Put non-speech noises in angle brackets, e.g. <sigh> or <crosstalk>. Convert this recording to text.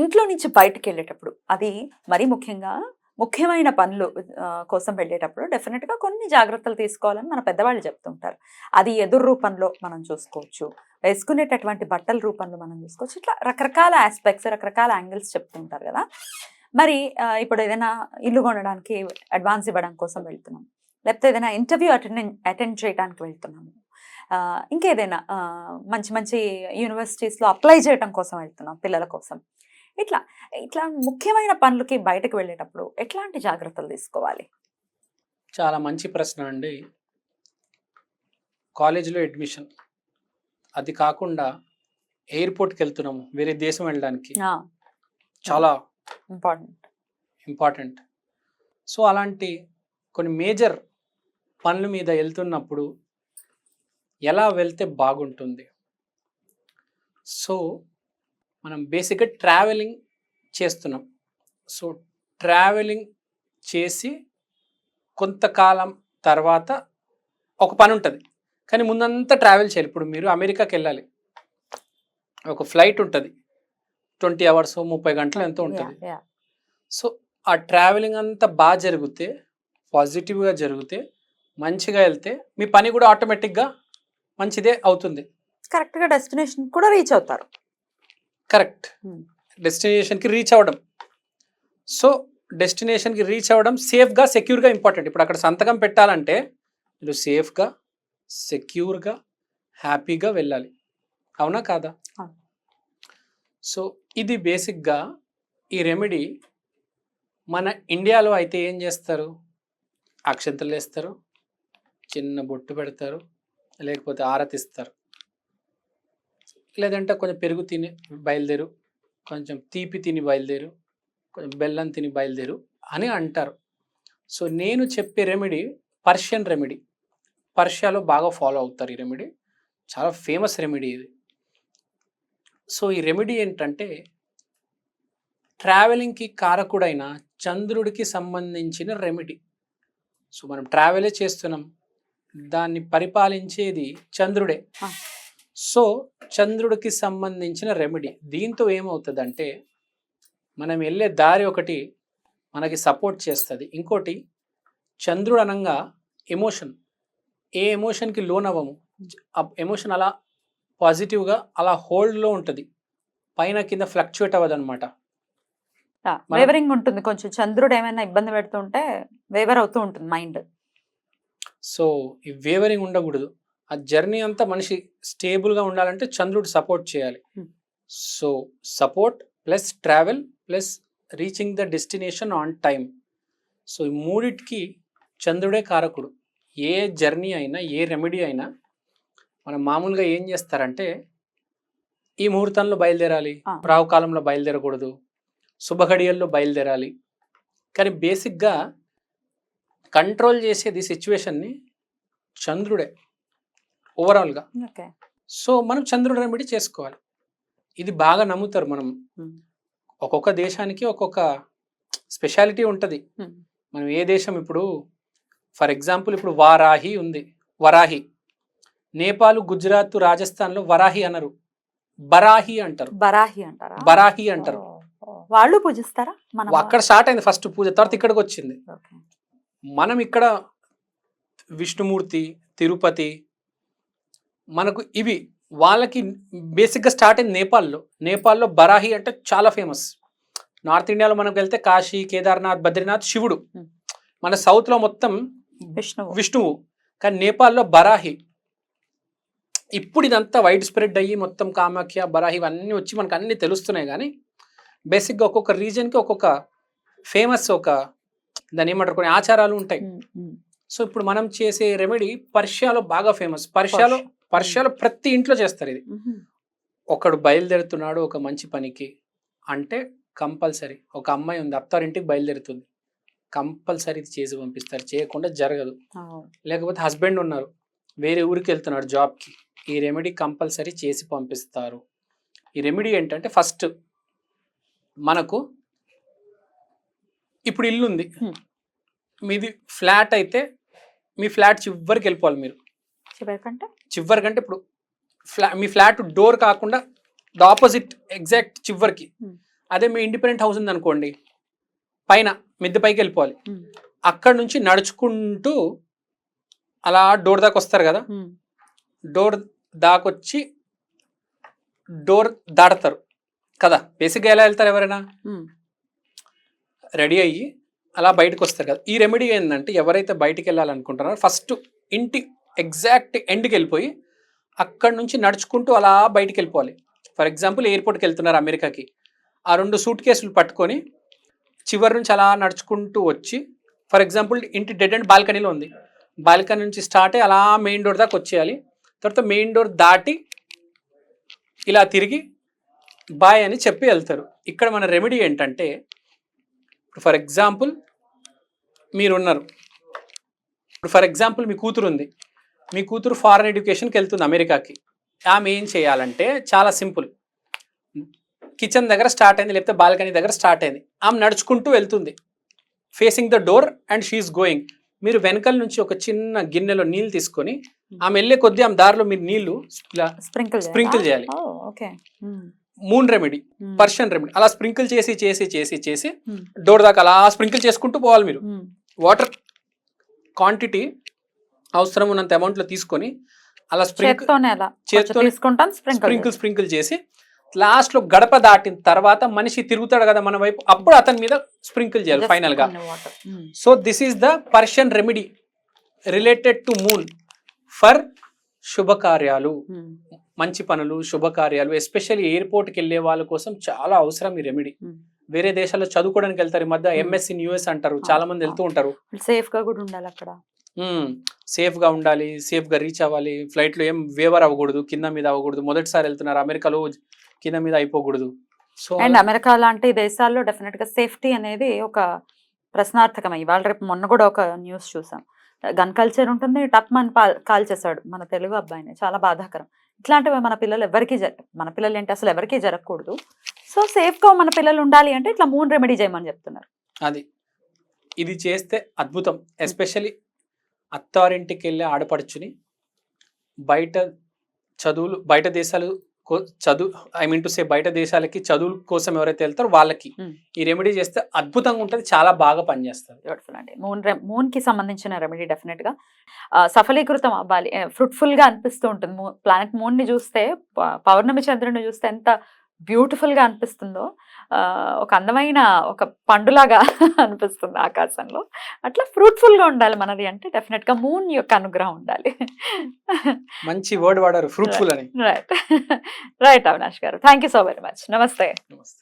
ఇంట్లో నుంచి బయటకు వెళ్ళేటప్పుడు అది మరీ ముఖ్యంగా ముఖ్యమైన పనులు కోసం వెళ్ళేటప్పుడు డెఫినెట్గా కొన్ని జాగ్రత్తలు తీసుకోవాలని మన పెద్దవాళ్ళు చెప్తుంటారు. అది ఎదురు రూపంలో మనం చూసుకోవచ్చు. వేసుకునేటటువంటి బట్టల రూపంలో మనం చూసుకోవచ్చు. ఇట్లా రకరకాల ఆస్పెక్ట్స్ రకరకాల యాంగిల్స్ చెప్తుంటారు కదా. మరి ఇప్పుడు ఏదైనా ఇల్లు కొనడానికి అడ్వాన్స్ ఇవ్వడం కోసం వెళ్తున్నాం. లేకపోతే ఏదైనా ఇంటర్వ్యూ అటెండ్ అటెండ్ చేయడానికి వెళ్తున్నాము. ఇంకేదైనా మంచి మంచి యూనివర్సిటీస్లో అప్లై చేయడం కోసం వెళ్తున్నాం పిల్లల కోసం. ఇట్లా ఇట్లా ముఖ్యమైన పనులకి బయటకు వెళ్ళేటప్పుడు ఎట్లాంటి జాగ్రత్తలు తీసుకోవాలి? చాలా మంచి ప్రశ్న అండి. కాలేజీలో అడ్మిషన్. అది కాకుండా ఎయిర్పోర్ట్కి వెళ్తున్నాము వేరే దేశం వెళ్ళడానికి. చాలా ఇంపార్టెంట్. ఇంపార్టెంట్. సో అలాంటి కొన్ని మేజర్ పనుల మీద వెళ్తున్నప్పుడు ఎలా వెళ్తే బాగుంటుంది? సో మనం బేసిక్గా ట్రావెలింగ్ చేస్తున్నాం. సో ట్రావెలింగ్ చేసి కొంతకాలం తర్వాత ఒక పని ఉంటుంది. కానీ ముందంతా ట్రావెల్ చేయాలి. ఇప్పుడు మీరు అమెరికాకి వెళ్ళాలి. ఒక ఫ్లైట్ ఉంటుంది. ట్వంటీ అవర్స్ ముప్పై గంటలు ఎంతో ఉంటుంది. సో ఆ ట్రావెలింగ్ అంతా బాగా జరిగితే పాజిటివ్గా జరిగితే మంచిగా వెళ్తే మీ పని కూడా ఆటోమేటిక్గా మంచిదే అవుతుంది. కరెక్ట్గా డెస్టినేషన్ కూడా రీచ్ అవుతారు. కరెక్ట్. Hmm. డెస్టినేషన్కి రీచ్ అవ్వడం. సో డెస్టినేషన్కి రీచ్ అవ్వడం సేఫ్గా సెక్యూర్గా ఇంపార్టెంట్. ఇప్పుడు అక్కడ సంతకం పెట్టాలంటే మీరు సేఫ్గా సెక్యూర్గా హ్యాపీగా వెళ్ళాలి. అవునా కాదా. సో ఇది బేసిక్గా ఈ రెమెడీ మన ఇండియాలో అయితే ఏం చేస్తారు? అక్షంతలు వేస్తారు చిన్న బొట్టు పెడతారు లేకపోతే ఆరతిస్తారు. లేదంటే కొంచెం పెరుగు తిని బయలుదేరు. కొంచెం తీపి తిని బయలుదేరు. కొంచెం బెల్లం తిని బయలుదేరు అని అంటారు. సో నేను చెప్పే రెమెడీ పర్షియన్ రెమెడీ పర్షియాలో బాగా ఫాలో అవుతారు ఈ రెమెడీ చాలా ఫేమస్ రెమెడీ ఇది. సో ఈ రెమెడీ ఏంటంటే ట్రావెలింగ్కి కారకుడైన చంద్రుడికి సంబంధించిన రెమెడీ సో మనం ట్రావెలే చేస్తున్నాం. దాన్ని పరిపాలించేది చంద్రుడే. సో చంద్రుడికి సంబంధించిన రెమెడీ దీంతో ఏమవుతుందంటే మనం వెళ్ళే దారి ఒకటి మనకి సపోర్ట్ చేస్తుంది. ఇంకోటి చంద్రుడు అనంగా ఎమోషన్ ఏ ఎమోషన్కి లోన్ అవ్వము ఎమోషన్ అలా పాజిటివ్గా అలా హోల్డ్లో ఉంటుంది. పైన కింద ఫ్లక్చుయేట్ అవ్వదు అనమాట వేవరింగ్ ఉంటుంది. కొంచెం చంద్రుడు ఏమైనా ఇబ్బంది పెడుతుంటే వేవర్ అవుతూ ఉంటుంది మైండ్ సో ఈ వేవరింగ్ ఉండకూడదు. ఆ జర్నీ అంతా మనిషి స్టేబుల్గా ఉండాలంటే చంద్రుడు సపోర్ట్ చేయాలి. So support plus travel plus reaching the destination on time so ఈ మూడిటికి చంద్రుడే కారకుడు ఏ జర్నీ అయినా ఏ రెమెడీ అయినా మనం మామూలుగా ఏం చేస్తారంటే ఈ ముహూర్తంలో బయలుదేరాలి ఆ. రావుకాలంలో బయలుదేరకూడదు శుభఘడియల్లో బయలుదేరాలి కానీ బేసిక్గా కంట్రోల్ చేసేది సిచ్యువేషన్ని చంద్రుడే ఓవరాల్గా సో మనం చంద్రుడు రెమెడీ చేసుకోవాలి. ఇది బాగా నమ్ముతారు మనం. ఒక్కొక్క దేశానికి ఒక్కొక్క స్పెషాలిటీ ఉంటుంది. మనం ఏ దేశం ఇప్పుడు ఫర్ ఎగ్జాంపుల్ ఇప్పుడు వారాహి ఉంది. వరాహి. నేపాల్ గుజరాత్ రాజస్థాన్లో వరాహి అనరు. బరాహి అంటారు. బరాహి అంటారా? బరాహి అంటారు. వాళ్ళు పూజిస్తారా? మనం అక్కడ స్టార్ట్ అయింది ఫస్ట్ పూజ తర్వాత ఇక్కడికి వచ్చింది. మనం ఇక్కడ విష్ణుమూర్తి తిరుపతి మనకు ఇవి వాళ్ళకి బేసిక్గా స్టార్ట్ అయింది నేపాల్లో. నేపాల్లో బరాహి అంటే చాలా ఫేమస్. నార్త్ ఇండియాలో మనకు వెళ్తే కాశీ కేదార్నాథ్ బద్రీనాథ్ శివుడు. మన సౌత్లో మొత్తం విష్ణువు. విష్ణువు. కానీ నేపాల్లో బరాహి. ఇప్పుడు ఇదంతా వైడ్ స్ప్రెడ్ అయ్యి మొత్తం కామాఖ్య బరాహి ఇవన్నీ వచ్చి మనకు అన్నీ తెలుస్తున్నాయి కానీ బేసిక్గా ఒక్కొక్క రీజన్కి ఒక్కొక్క ఫేమస్ ఒక దాని ఏమంటారు? కొన్ని ఆచారాలు ఉంటాయి. సో ఇప్పుడు మనం చేసే రెమెడీ పర్షియాలో బాగా ఫేమస్. పర్షియాలో పర్షియాలో ప్రతి ఇంట్లో చేస్తారు ఇది. ఒకడు బయలుదేరుతున్నాడు ఒక మంచి పనికి. అంటే కంపల్సరీ ఒక అమ్మాయి ఉంది అత్తారింటికి బయలుదేరుతుంది. కంపల్సరీ ఇది చేసి పంపిస్తారు. చేయకుండా జరగదు. లేకపోతే హస్బెండ్ ఉన్నారు వేరే ఊరికి వెళ్తున్నాడు జాబ్కి. ఈ రెమెడీ కంపల్సరీ చేసి పంపిస్తారు. ఈ రెమెడీ ఏంటంటే ఫస్ట్ మనకు ఇప్పుడు ఇల్లు ఉంది. మీది ఫ్లాట్ అయితే మీ ఫ్లాట్ చివరికి వెళ్ళిపోవాలి మీరు. చివరికంటే చివరికి అంటే ఇప్పుడు ఫ్లా మీ ఫ్లాట్ డోర్ కాకుండా ద ఆపోజిట్ ఎగ్జాక్ట్ చివరికి. అదే మీ ఇండిపెండెంట్ హౌస్ ఉంది అనుకోండి పైన మిద్దె పైకి వెళ్ళిపోవాలి. అక్కడ నుంచి నడుచుకుంటూ అలా డోర్ దాకా వస్తారు కదా? డోర్ దాకొచ్చి డోర్ దాడతారు కదా? బేసిక్గా ఎలా వెళ్తారు ఎవరైనా? రెడీ అయ్యి అలా బయటకు వస్తారు కదా? ఈ రెమెడీ ఏంటంటే ఎవరైతే బయటికి వెళ్ళాలనుకుంటున్నారో ఫస్ట్ ఇంటి ఎగ్జాక్ట్ ఎండ్కి వెళ్ళిపోయి అక్కడ నుంచి నడుచుకుంటూ అలా బయటికి వెళ్ళిపోవాలి ఫర్ ఎగ్జాంపుల్ ఎయిర్పోర్ట్కి వెళ్తున్నారు అమెరికాకి. ఆ రెండు సూట్ కేసులు పట్టుకొని చివరి నుంచి అలా నడుచుకుంటూ వచ్చి ఫర్ ఎగ్జాంపుల్ ఇంటి డెడ్ అండ్ బాల్కనీలో ఉంది. బాల్కనీ నుంచి స్టార్ట్ అయ్యి అలా మెయిన్ డోర్ దాకా వచ్చేయాలి. తర్వాత మెయిన్ డోర్ దాటి ఇలా తిరిగి బాయ్ అని చెప్పి వెళ్తారు. ఇక్కడ మన రెమెడీ ఏంటంటే ఇప్పుడు ఫర్ ఎగ్జాంపుల్ మీరు ఉన్నారు ఇప్పుడు ఫర్ ఎగ్జాంపుల్ మీ కూతురు ఉంది మీ కూతురు ఫారెన్ ఎడ్యుకేషన్కి వెళ్తుంది అమెరికాకి. ఆమె ఏం చేయాలంటే చాలా సింపుల్. కిచెన్ దగ్గర స్టార్ట్ అయింది లేకపోతే బాల్కనీ దగ్గర స్టార్ట్ అయింది. ఆమె నడుచుకుంటూ వెళ్తుంది. Facing the door and she is going మీరు వెనకాల నుంచి ఒక చిన్న గిన్నెలో నీళ్ళు తీసుకొని ఆమె వెళ్ళే కొద్దీ ఆమె దారిలో మీరు నీళ్ళు స్ప్రింకిల్ స్ప్రింకిల్ చేయాలి. మూన్ రెమెడీ పర్షియన్ రెమెడీ అలా స్ప్రింకిల్ చేసి చేసి చేసి చేసి డోర్ దాకా అలా స్ప్రింకిల్ చేసుకుంటూ పోవాలి మీరు. వాటర్ క్వాంటిటీ అవసరం ఉన్నంత అమౌంట్లో తీసుకొని అలా స్ప్రింకిల్ స్ప్రింకిల్ స్ప్రింకిల్ చేసి లాస్ట్లో గడప దాటిన తర్వాత మనిషి తిరుగుతాడు కదా మన వైపు అప్పుడు అతని మీద స్ప్రింకిల్ చేయాలి ఫైనల్గా. Water so this is the Persian remedy related to moon for శుభకార్యాలు. మంచి పనులు శుభకార్యాలు ఎస్పెషల్లీ ఎయిర్పోర్ట్కి వెళ్ళే వాళ్ళ కోసం చాలా అవసరం ఈ రెమెడీ వేరే దేశాల్లో చదువుకోవడానికి వెళ్తారు ఈ మధ్య Hmm. ఎంఎస్సి యూఎస్ అంటారు చాలా మంది వెళ్తూ ఉంటారు. సేఫ్గా కూడా ఉండాలి అక్కడ. సేఫ్గా ఉండాలి సేఫ్గా రీచ్ అవ్వాలి. ఫ్లైట్లో ఏం వేవర్ అవ్వకూడదు కింద మీద అవ్వకూడదు. మొదటిసారి వెళ్తున్నారు అమెరికాలో కింద మీద అయిపోకూడదు. సో అండ్ అమెరికా లాంటి దేశాల్లో డెఫినెట్గా సేఫ్టీ అనేది ఒక ప్రశ్నార్థకం. ఇవాళ రేపు మొన్న కూడా ఒక న్యూస్ చూసాం. గన్ కల్చర్ ఉంటుంది టప్ మన్ కాల్ చేశాడు మన తెలుగు అబ్బాయిని. చాలా బాధాకరం. ఇట్లాంటివి మన పిల్లలు ఎవరికి మన పిల్లలు ఏంటి? అసలు ఎవరికీ జరగకూడదు. సో సేఫ్గా మన పిల్లలు ఉండాలి అంటే ఇట్లా మూన్ రెమెడీ చేయమని చెప్తున్నారు. అది. ఇది చేస్తే అద్భుతం. ఎస్పెషల్లీ అత్తారింటికి వెళ్ళే ఆడపడుచుని బయట చదువులు బయట దేశాలు చదువు ఐ మీన్ టు సే బయట దేశాలకి చదువుల కోసం ఎవరైతే వెళ్తారో వాళ్ళకి. ఈ రెమెడీ చేస్తే అద్భుతంగా ఉంటుంది చాలా బాగా పనిచేస్తుంది. బ్యూటిఫుల్ అండి. మూన్ రె మూన్కి సంబంధించిన రెమెడీ డెఫినెట్గా సఫలీకృతం అవ్వాలి. ఫ్రూట్ఫుల్గా అనిపిస్తూ ఉంటుంది. ప్లానెట్ మూన్ని చూస్తే పౌర్ణమి చంద్రుని చూస్తే ఎంత బ్యూటిఫుల్గా అనిపిస్తుందో ఒక అందమైన ఒక పండులాగా <laughs> అనిపిస్తుంది ఆకాశంలో. అట్లా ఫ్రూట్ఫుల్గా ఉండాలి మనది అంటే డెఫినెట్గా మూన్ యొక్క అనుగ్రహం ఉండాలి. మంచి వర్డ్ వాడారు <laughs> ఫ్రూట్ఫుల్ అని. Right. Right. Avinash garu. Thank you so very much. నమస్తే. నమస్తే.